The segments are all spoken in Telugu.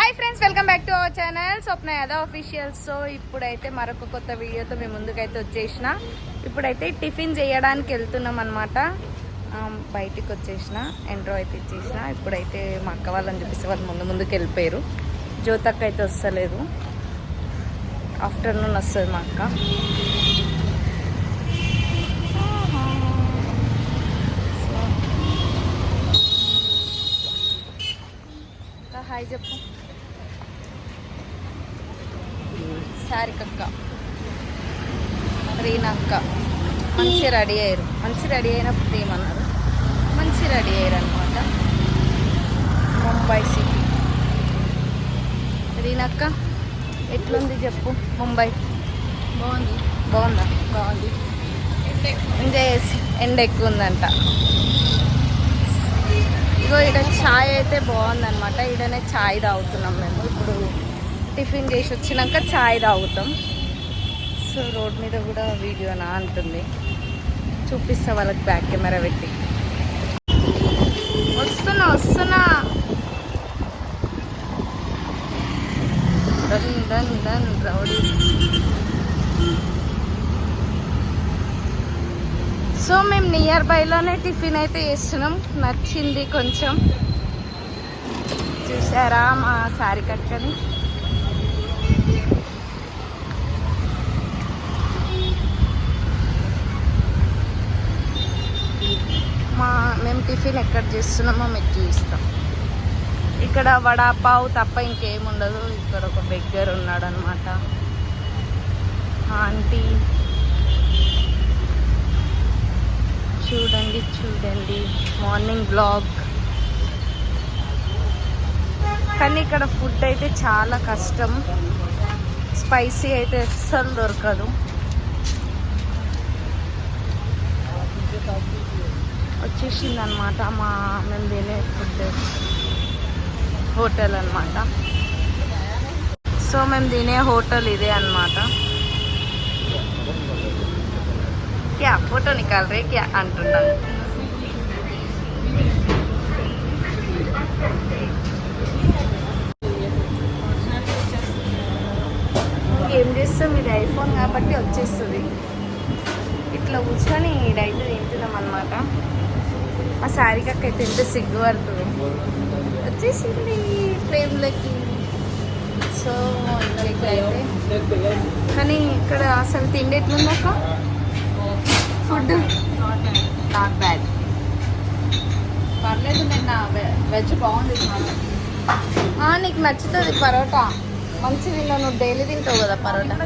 Hi friends welcome back to our channel Swapna Yadav official so ఇప్పుడైతే మరొక కొత్త వీడియోతో మేము ముందుకైతే వచ్చేసిన. ఇప్పుడైతే టిఫిన్ చేయడానికి వెళ్తున్నాం అనమాట బయటికి వచ్చేసిన ఎంట్రో అయితే ఇచ్చేసిన. ఇప్పుడైతే మా అక్క వాళ్ళని చూపిస్తే వాళ్ళు ముందు ముందుకు వెళ్ళిపోయారు. జ్యోతక్క అయితే వస్తలేదు. ఆఫ్టర్నూన్ వస్తుంది మా అక్క ఇంకా హాయ్ చెప్పు సారికక్క రీనక్క. మంచి రెడీ అయ్యారు. మంచి రెడీ అయినప్పుడు ఏమన్నారు? మంచి రెడీ అయ్యారు అనమాట ముంబై సిటీ. రీనక్క ఎట్లుంది చెప్పు? ముంబై. బాగుంది. బాగుందా? బాగుంది. ఎంజాయ్ చేసి ఎండ ఎక్కువ ఉందంట ఇగో ఇక్కడ ఛాయ్ అయితే బాగుందన్నమాట. ఈడనే ఛాయ్ తాగుతున్నాం మేము. ఇప్పుడు టిఫిన్ చేసి వచ్చినాక ఛాయ్ తాగుతాం. సో రోడ్ మీద కూడా వీడియోనా అంటుంది. చూపిస్తా వాళ్ళకి బ్యాక్ కెమెరా పెట్టి. వస్తున్నా వస్తున్నా. Done done done rowdy. So మేము నియర్ బైలోనే టిఫిన్ అయితే చేస్తున్నాం. నచ్చింది కొంచెం. చూసారా మా శారీ కట్టుకొని? మా మేము టిఫిన్ ఎక్కడ చేస్తున్నామో మీకు చూపిస్తాం. ఇక్కడ వడాపావు తప్ప ఇంకేముండదు ఇక్కడ ఒక బెగ్గర్ ఉన్నాడు అనమాట ఆంటీ. చూడండి చూడండి. Morning blog. కానీ ఇక్కడ ఫుడ్ అయితే చాలా కష్టం. స్పైసీ అయితే అస్సలు దొరకదు. వచ్చేసింది అనమాట మా మేము తినే ఫుడ్ హోటల్ అనమాట సో మేము తినే హోటల్ ఇదే అనమాట క్యా ఫోటో నికాల్ రే క్యా అంటున్నాను ఏం చేస్తాం? ఇది ఐఫోన్ కాబట్టి వచ్చేస్తుంది. ఇట్లా కూర్చొని ఇడైతే తింటున్నాం అనమాట ఆ శారీ కక్క అయితే ఎంత సిగ్గు పడుతుంది. వచ్చేసింది ఫ్రేమ్లకి. సో ఇక్కడైతే. కానీ ఇక్కడ అసలు తిండి ఎట్లుందక్క ఫుడ్? Not bad. పర్లేదు నిన్న వెజ్ బాగుంది నీకు నచ్చుతుంది పరోటా. మంచి తిన్నా నువ్వు డైలీ తింటావు కదా పరోటా.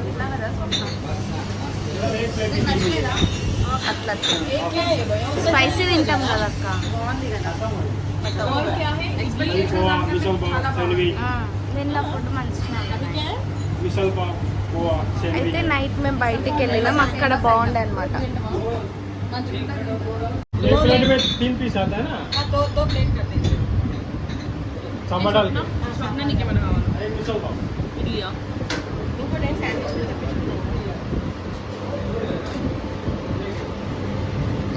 అట్లా స్పైసీ తింటాం కదా అక్క. బాగుంది మంచిగా అయితే నైట్ మేము బయటికి వెళ్ళినాం. అక్కడ బాగుండే అనమాట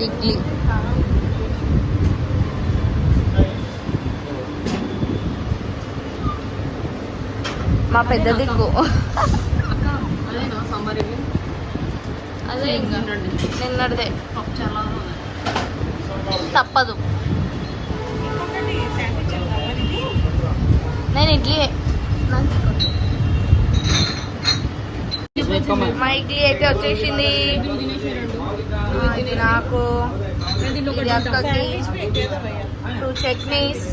ఇడ్లీ. మా పెద్ద దిక్కు. అదే నిన్నటిదే. తప్పదు. నేను ఇడ్లీ మా ఇడ్లీ అయితే వచ్చేసింది. నాకు ఇది అక్కకి టూ చట్నీస్.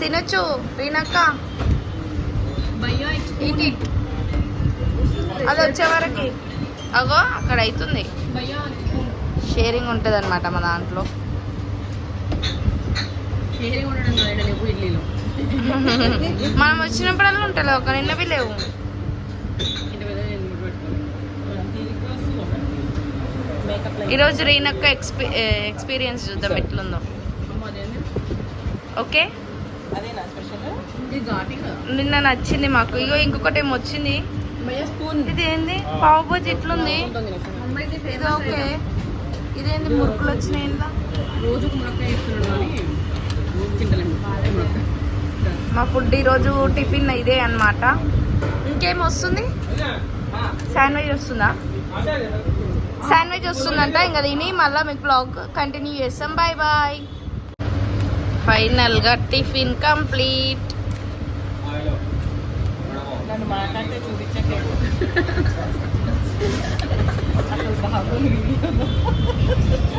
తినచ్చు. తినొచ్చు రీనక్క అది వచ్చేవరకి అగో అక్కడ అవుతుంది షేరింగ్ ఉంటుంది అనమాట మా దాంట్లో. షేరింగ్ ఉండడం కదా ఇక్కడ లేవు ఇడ్లీలో మనం వచ్చినప్పుడల్లా ఉంటుంది ఒక నిన్నవి లేవు. ఈరోజు రీనక్క ఎక్స్పీ ఎక్స్పీరియన్స్ చూద్దాం ఎట్లుందో. ఓకే? అదేనా స్పెషల్? ఇది ఘాటిగా నిన్న నచ్చింది మాకు. ఇగో ఇంకొకటి ఏమో వచ్చింది. ఇది ఏంది? పావు బజ్జి ఇట్లుంది ఇది ఓకే. ఇదేంది? మురుకులు వచ్చినాయి ఇందులో. రోజుకు మునక్కాయ ఇస్తున్నాడు కానీ రోజు మా ఫుడ్ ఈరోజు టిఫిన్ ఇదే అన్నమాట. ఇంకేం వస్తుంది? శాండ్విచ్ వస్తుందా? శాండ్విచ్ వస్తుందంట ఇంకా తిని మళ్ళీ మీకు బ్లాగ్ కంటిన్యూ చేస్తాం. బాయ్ బాయ్ ఫైనల్గా టిఫిన్ కంప్లీట్.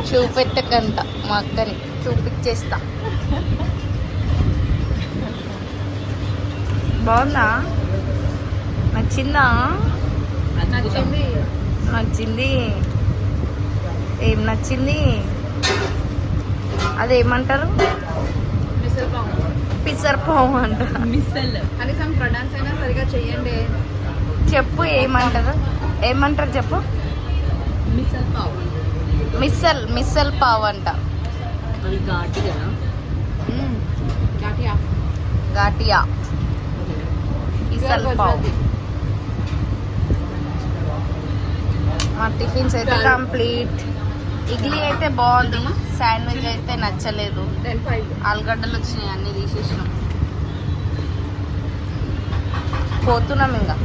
చూపెట్టకంట మా అక్కని. చూపించేస్తా. బాగుందా? నచ్చిందా? నచ్చింది. నచ్చింది. ఏం నచ్చింది? అదేమంటారు? పిసర్ పావు. అంట. కనీసం అయినా సరిగా చెయ్యండి. చెప్పు ఏమంటారు? ఏమంటారు చెప్పు? మిసల్ పావు. మిస్సల్ మిస్సల్ పావ్ అంట. అది ఘాటి కదా? ఘాటియా? ఘాటియా. పావ్. మా టిఫిన్స్ అయితే కంప్లీట్. ఇడ్లీ అయితే బాగుంది. శాండ్విచ్ అయితే నచ్చలేదు. ఆలుగడ్డలు వచ్చినాయి అన్ని తీసేసినాం. పోతున్నాం ఇంకా.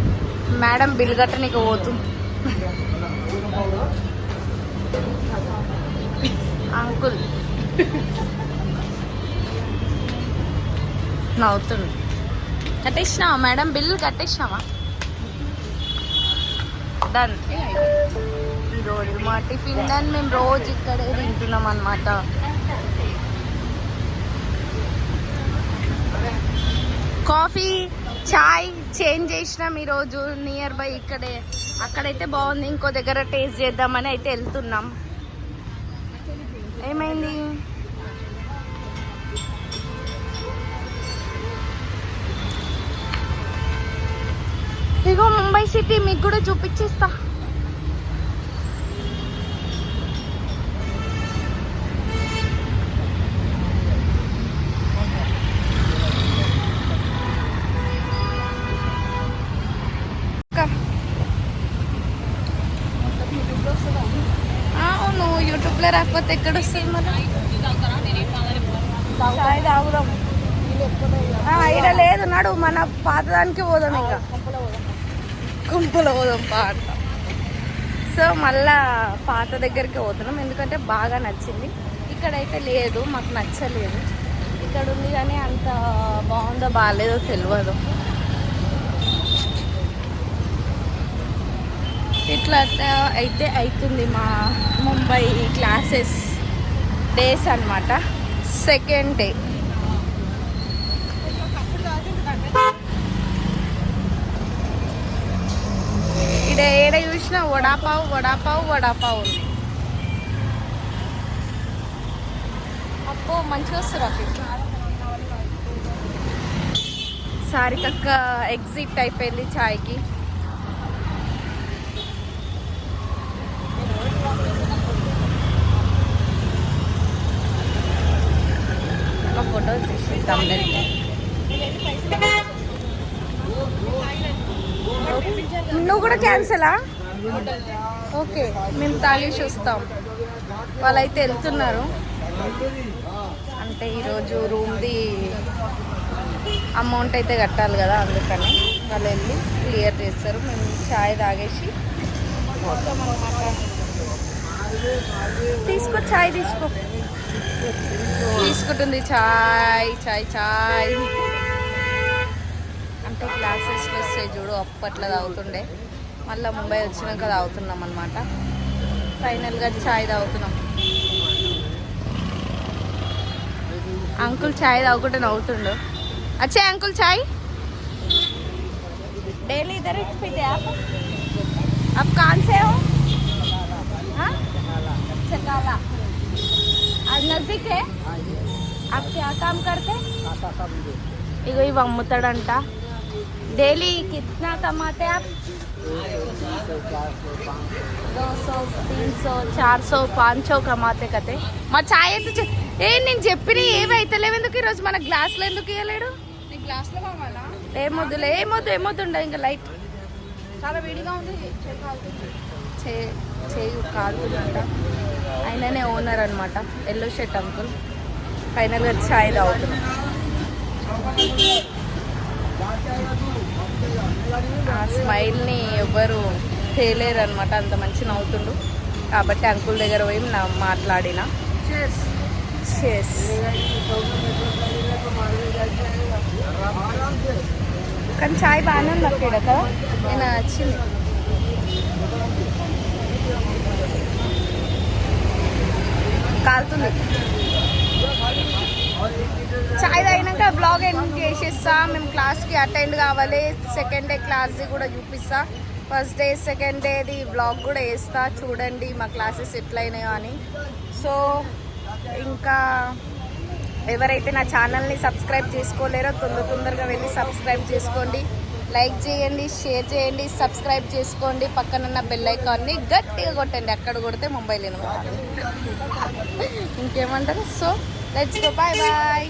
మేడం బిల్ కట్టనికి పోతుంది. అంకుల్. నవ్వుతుంది. కట్టేసినావా మేడం? బిల్ కట్టేసినావా? డన్ ఈరోజు మా టిఫిన్ డన్ మేము రోజు ఇక్కడే తింటున్నాం అనమాట కాఫీ చాయ్ చేంజ్ చేసినాం ఈరోజు నియర్ బై ఇక్కడే. అక్కడైతే బాగుంది ఇంకో దగ్గర టేస్ట్ చేద్దామని అయితే వెళ్తున్నాం. ఏమైంది? ఇగో ముంబై సిటీ మీకు కూడా చూపించేస్తా. అవును యూట్యూబ్లో రాకపోతే ఎక్కడ వస్తుంది మరి? చాయ్ తాగుదాం ఇక్కడ లేదు నాడు మన పాతదానికి పోదాం ఇంకా. కుంపలో పోదాం పాట. సో మళ్ళా పాత దగ్గరికి పోతున్నాం. ఎందుకంటే బాగా నచ్చింది. ఇక్కడైతే లేదు మాకు నచ్చలేదు. ఇక్కడ ఉంది కానీ అంత బాగుందో బాగాలేదో తెలియదు ఇట్లా అయితే అవుతుంది మా ముంబై క్లాసెస్ డేస్ అనమాట సెకండ్ డే. ఇక్కడ ఏడ చూసినా వడాపావ్ వడాపావ్ వడాపావు ఉంది. అప్పో మంచిగా వస్తారు అక్కడ సారికక్క ఎగ్జిట్ అయిపోయింది చాయ్కి ఫోటోస్ ఫోటో తీసి నువ్వు కూడా క్యాన్సలా? ఓకే మేము తాగేసి వస్తాం వాళ్ళైతే వెళ్తున్నారు. అంటే ఈరోజు రూమ్ది అమౌంట్ అయితే కట్టాలి కదా అందుకని వాళ్ళు వెళ్ళి క్లియర్ చేస్తారు. మేము చాయ్ తాగేసి పోతాం తీసుకో చాయ్ తీసుకో. తీసుకుంటుంది చాయ్ చాయ్ చాయ్. అంటే క్లాసెస్లో వస్తాయి చూడు అప్పట్లో తాగుతుండే మళ్ళీ ముంబై వచ్చినాక తాగుతున్నాం అనమాట ఫైనల్గా చాయ్ తాగుతున్నాం అంకుల్ చాయ్ తాగుకుంటే నవ్వుతుండు అచ్చే అంకుల్ చాయ్ डेली इधर ही पीते हैं आप आप कहाँ से हो हाँ चकाला आज नजदीक है आप क्या काम करते ఇగో ఇవి అమ్ముతాడంట डेली कितना कमाते आप? दो सौ तीन सौ चार सौ पाँच सौ कमाते కతే మా ఛాయ్ అయితే ఏ నేను చెప్పిన ఏవైతే ఎందుకు ఈరోజు? మన గ్లాసులో ఎందుకు ఇవ్వలేడు గ్లాసులో ఏమొద్దులే ఏమొద్దు ఏమొద్దుండ ఇంకా లైట్. చాలా వేడిగా ఉంది. చే చేయు కాలుతుందంట. ఆయననే ఓనర్ అనమాట ఎల్లో షర్ట్ అంకుల్ ఫైనల్గా చాయ్ తాగుతున్నాం స్మైల్ని ఎవ్వరు తేలేరు అనమాట అంత మంచి నవ్వుతుండు. కాబట్టి అంకుల్ దగ్గర పోయి నా మాట్లాడిన. కానీ చాయ్ బాగానే ఉంది అక్కడ కదా? నేను నచ్చింది కాలుతుంది. చాయ్ తాగినాక బ్లాగ్ ఎండ్ చేసేస్తా. మేము క్లాస్కి అటెండ్ కావాలి. సెకండ్ డే క్లాస్ది కూడా చూపిస్తా. ఫస్ట్ డే సెకండ్ డేది బ్లాగ్ కూడా వేస్తా. చూడండి మా క్లాసెస్ ఎట్లయినాయో అని. సో ఇంకా ఎవరైతే నా ఛానల్ని సబ్స్క్రైబ్ చేసుకోలేరో తొందర తొందరగా వెళ్ళి సబ్స్క్రైబ్ చేసుకోండి. లైక్ చేయండి షేర్ చేయండి సబ్స్క్రైబ్ చేసుకోండి. పక్కనున్న బెల్ ఐకాన్ని గట్టిగా కొట్టండి. అక్కడ కొడితే ముంబైలో ఇంకేమంటారు? So let's go bye bye